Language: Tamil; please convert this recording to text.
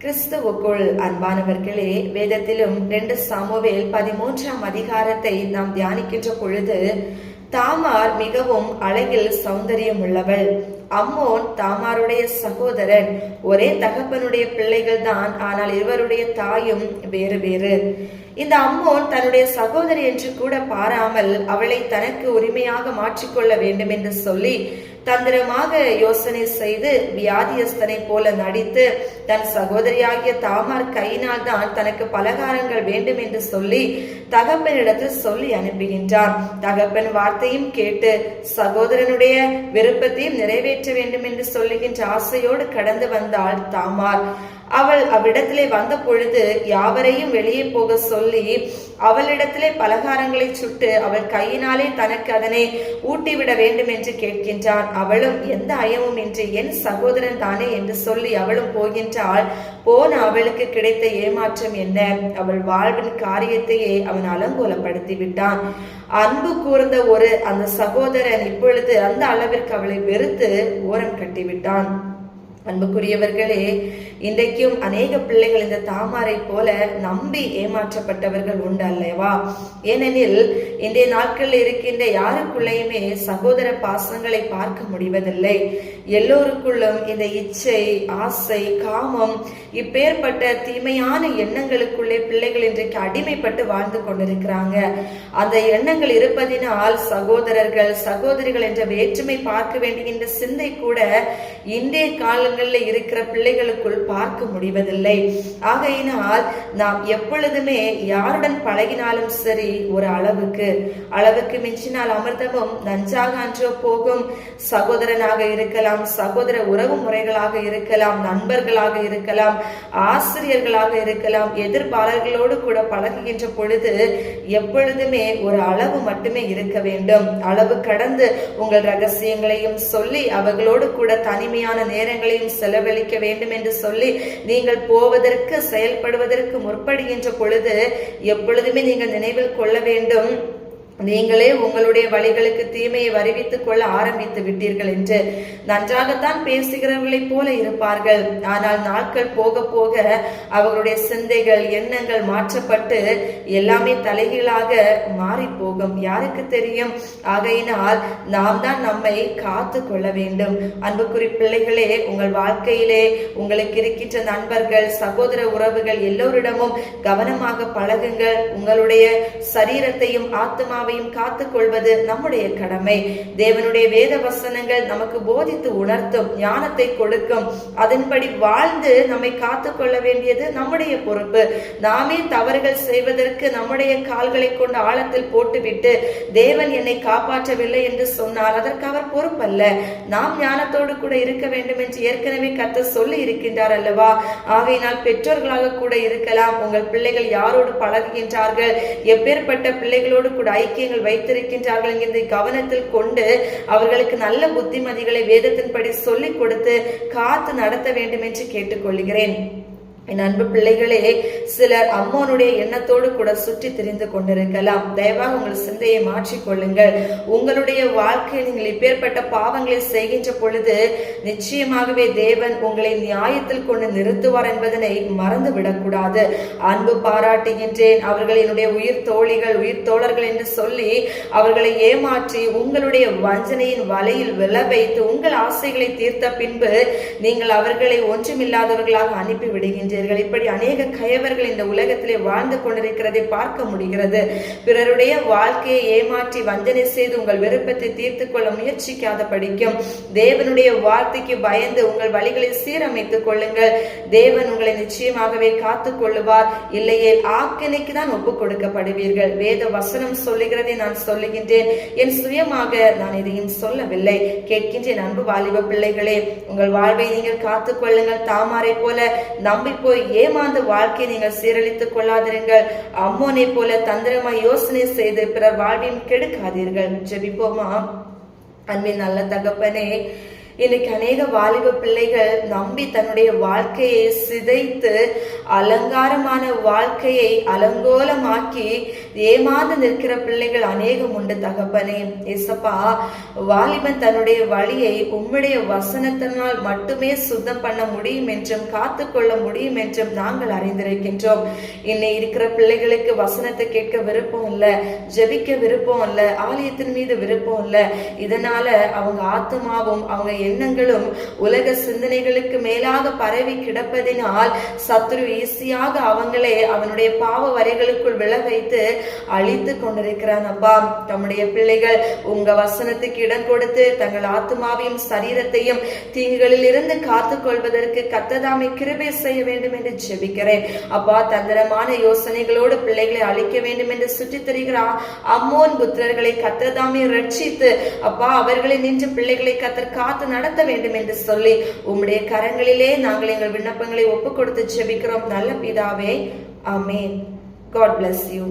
கிறிஸ்துவுக்குள் அன்பானவர்களே வேதத்திலும் ரெண்டு சாமுவேல் பதிமூன்றாம் அதிகாரத்தை நாம் தியானிக்கின்ற பொழுது தாமார் மிகவும் அழகில் சௌந்தரியம் உள்ளவள் அம்மோன் தாமாருடைய சகோதரன். ஒரே தகப்பனுடைய பிள்ளைகள் தான் ஆனால் இருவருடைய தாயும் வேறு வேறு. இந்த அம்மோன் தன்னுடைய சகோதரி என்று கூட பாராமல் அவளை தனக்கு உரிமையாக மாற்றிக்கொள்ள வேண்டும் என்று சொல்லி தந்திரமாக யோசனை செய்து வியாதியஸ்தனை போல நடித்து தன் சகோதரியாகிய தாமார் கையினால் தான் தனக்கு பலகாரங்கள் வேண்டும் என்று சொல்லி தகப்பனிடத்தில் சொல்லி அனுப்புகின்றான் தகப்பன் வார்த்தையும் கேட்டு சகோதரனுடைய விருப்பத்தையும் நிறைவேற்ற வேண்டும் என்று சொல்லுகின்ற ஆசையோடு கடந்து வந்தாள் தாமார். அவள் அவ்விடத்திலே வந்த பொழுது யாவரையும் வெளியே போக சொல்லி அவளிடத்திலே பலகாரங்களை சுட்டு அவள் கையினாலே தனக்கு அதனை ஊட்டிவிட வேண்டும் என்று கேட்கின்றான். அவளும் எந்த ஐயமும் இன்றி என் சகோதரன் தானே? என்று சொல்லி அவளும் போகின்றாள். போன அவளுக்கு கிடைத்த ஏமாற்றம் என்ன? அவள் வாழ்வின் காரியத்தையே அவன் அலங்கோலப்படுத்தி விட்டான் அன்பு கூர்ந்த ஒரு அந்த சகோதரன் இப்பொழுது அந்த அளவிற்கு அவளை வெறுத்து ஓரம் கட்டிவிட்டான். அன்புக்குரியவர்களே இன்றைக்கும் அநேக பிள்ளைகள் இந்த தாமாரை போல நம்பி ஏமாற்றப்பட்டவர்கள் உண்டு அல்லவா? ஏனெனில் இன்றைய நாட்களில் இருக்கின்ற யாருக்குள்ளேயுமே சகோதர பாசங்களை பார்க்க முடிவதில்லை. எல்லோருக்குள்ளும் இந்த இச்சை ஆசை காமம் இப்பேற்பட்ட தீமையான எண்ணங்களுக்குள்ளே பிள்ளைகள் இன்றைக்கு அடிமைப்பட்டு வாழ்ந்து கொண்டிருக்கிறாங்க. அந்த எண்ணங்கள் இருப்பதினால் சகோதரர்கள் சகோதரிகள் என்ற வேற்றுமை பார்க்க வேண்டுகின்ற சிந்தை கூட இன்றைய காலங்களில் இருக்கிற பிள்ளைகளுக்குள் பார்க்க முடிவதில்லை. ஆகையினால் நாம் எப்பொழுதுமே யாருடன் பழகினாலும் சரி ஒரு அளவுக்கு. அளவுக்கு மிஞ்சினால் அமிர்தமும் நஞ்சாக அன்றோ போகும். சகோதரனாக இருக்கலாம் சகோதர உறவு முறைகளாக இருக்கலாம் நண்பர்களாக இருக்கலாம் ஆசிரியர்களாக இருக்கலாம் எதிர்ப்பாளர்களோடு கூட பழகுகின்ற பொழுது எப்பொழுதுமே ஒரு அளவு மட்டுமே இருக்க வேண்டும். அளவு கடந்து உங்கள் ரகசியங்களையும் சொல்லி அவர்களோடு கூட தனிமையான நேரங்களையும் செலவழிக்க வேண்டும் என்று சொல்லி நீங்கள் போவதற்கு செயல்படுவதற்கு முற்படுகின்ற பொழுது எப்பொழுதுமே நீங்கள் நினைவில் கொள்ள வேண்டும். நீங்களே உங்களுடைய வழிகளுக்கு தீமையை வருவித்துக் கொள்ள ஆரம்பித்து விட்டீர்கள் என்று நன்றாகத்தான் பேசுகிறவர்களைப் போல இருப்பார்கள். ஆனால் நாட்கள் போக போக அவர்களுடைய சிந்தைகள் எண்ணங்கள் மாற்றப்பட்டு எல்லாமே தலைகீழாக மாறி போகும் யாருக்கு தெரியும்? ஆகையினால் நாம் தான் நம்மை காத்து கொள்ள வேண்டும். அன்புக்குறி பிள்ளைகளே உங்கள் வாழ்க்கையிலே உங்களுக்கு இருக்கின்ற நண்பர்கள் சகோதர உறவுகள் எல்லோரிடமும் கவனமாக பழகுங்கள். உங்களுடைய சரீரத்தையும் ஆத்மா ஆத்மாவையும் காத்துக் கொள்வது நம்முடைய கடமை. தேவனுடைய வேத வசனங்கள் நமக்கு போதித்து உணர்த்தும் ஞானத்தை கொடுக்கும். அதன்படி வாழ்ந்து நம்மை காத்துக் கொள்ள வேண்டியது நம்முடைய பொறுப்பு. நாமே தவறுகள் செய்வதற்கு நம்முடைய கால்களை கொண்டு ஆழத்தில் போட்டுவிட்டு தேவன் என்னை காப்பாற்றவில்லை என்று சொன்னால் அதற்கு அவர் பொறுப்பல்ல. நாம் ஞானத்தோடு கூட இருக்க வேண்டும் என்று ஏற்கனவே கத்த சொல்லி இருக்கின்றார் அல்லவா? ஆகையினால் பெற்றோர்களாக கூட இருக்கலாம். உங்கள் பிள்ளைகள் யாரோடு பழகுகின்றார்கள்? எப்பேற்பட்ட பிள்ளைகளோடு கூட ஐக்கிய ஐக்கியங்கள் வைத்திருக்கின்றார்கள் என்கின்ற கவனத்தில் கொண்டு அவர்களுக்கு நல்ல புத்திமதிகளை வேதத்தின்படி சொல்லிக் கொடுத்து காத்து நடத்த வேண்டும் என்று கேட்டுக்கொள்கிறேன். என் அன்பு பிள்ளைகளே சிலர் அம்மோனுடைய எண்ணத்தோடு கூட சுற்றி திரிந்து கொண்டிருக்கலாம். தயவாக உங்கள் சிந்தையை மாற்றிக்கொள்ளுங்கள் உங்களுடைய வாழ்க்கையில் நீங்கள் இப்பேற்பட்ட பாவங்களை செய்கின்ற பொழுது நிச்சயமாகவே தேவன் உங்களை நியாயத்தில் கொண்டு நிறுத்துவார் என்பதனை மறந்து விடக்கூடாது அன்பு பாராட்டுகின்றேன். அவர்கள் என்னுடைய உயிர் தோழிகள் உயிர் தோழர்கள் என்று சொல்லி அவர்களை ஏமாற்றி உங்களுடைய வஞ்சனையின் வலையில் விள வைத்து உங்கள் ஆசைகளை தீர்த்த பின்பு நீங்கள் அவர்களை ஒன்றுமில்லாதவர்களாக அனுப்பி விடுகின்ற இருக்கின்றீர்கள் இப்படி அநேக கயவர்கள் இந்த உலகத்திலே வாழ்ந்து கொண்டிருக்கிறதை பார்க்க முடிகிறது. பிறருடைய வாழ்க்கையை ஏமாற்றி வஞ்சனை செய்து உங்கள் விருப்பத்தை தீர்த்து கொள்ள முயற்சிக்காத படிக்கும் தேவனுடைய வார்த்தைக்கு பயந்து உங்கள் வழிகளை சீரமைத்துக் கொள்ளுங்கள். தேவன் உங்களை நிச்சயமாகவே காத்து கொள்ளுவார். இல்லையே ஆக்கினைக்கு தான் ஒப்பு கொடுக்கப்படுவீர்கள். வேத வசனம் சொல்லுகிறதை நான் சொல்லுகின்றேன். என் சுயமாக நான் இதையும் சொல்லவில்லை. கேட்கின்றேன் அன்பு வாலிப பிள்ளைகளே உங்கள் வாழ்வை நீங்கள் காத்துக் கொள்ளுங்கள். தாமாரை போல நம்பி போய் ஏமாந்து வாழ்க்கையை நீங்கள் சீரழித்துக் கொள்ளாதிருங்கள். அம்மோனை போல தந்திரமாய் யோசனை செய்து பிறர் வாழ்வையும் கெடுக்காதீர்கள். ஜெபிப்போமா? அன்பின் நல்ல தகப்பனே இன்னைக்கு அநேக வாலிப பிள்ளைகள் நம்பி தன்னுடைய வாழ்க்கையை சிதைத்து அலங்காரமான வாழ்க்கையை அலங்கோலமாக்கி ஏமாந்து நிற்கிற பிள்ளைகள் அநேகம் உண்டு தகப்பனே. இசப்பா வாலிபன் தன்னுடைய வழியை உம்முடைய வசனத்தினால் மட்டுமே சுத்தம் பண்ண முடியும் என்றும் காத்துக்கொள்ள முடியும் என்றும் நாங்கள் அறிந்திருக்கின்றோம். இன்னை இருக்கிற பிள்ளைகளுக்கு வசனத்தை கேட்க விருப்பம் இல்லை ஜெபிக்க விருப்பம் இல்லை ஆலயத்தின் மீது விருப்பம் இல்லை. இதனால அவங்க ஆத்மாவும் அவங்க எண்ணங்களும் உலக சிந்தனைகளுக்கு மேலாக பரவி கிடப்பதினால் சத்ரு ஈஸியாக அவங்களே அவனுடைய பாவ வரைகளுக்குள் விழ வைத்து அழித்து கொண்டிருக்கிறான் அப்பா. தம்முடைய பிள்ளைகள் உங்க வசனத்துக்கு இடம் கொடுத்து தங்கள் ஆத்மாவையும் சரீரத்தையும் தீங்குகளில் இருந்து காத்துக் கொள்வதற்கு கத்ததாமை கிருபை செய்ய வேண்டும் என்று ஜெபிக்கிறேன். அப்பா தந்திரமான யோசனைகளோடு பிள்ளைகளை அழிக்க வேண்டும் என்று சுற்றித் திரிகிற அம்மோன் புத்திரர்களை கத்ததாமே ரட்சித்து அப்பா அவர்களை நின்று பிள்ளைகளை கத்தர் காத்து நடத்த வேண்டும் என்று சொல்லி உம்முடைய கரங்களிலே நாங்கள் எங்கள் விண்ணப்பங்களை ஒப்புக் கொடுத்து ஜெபிக்கிறோம். நல்ல பிதாவே ஆமென். God bless you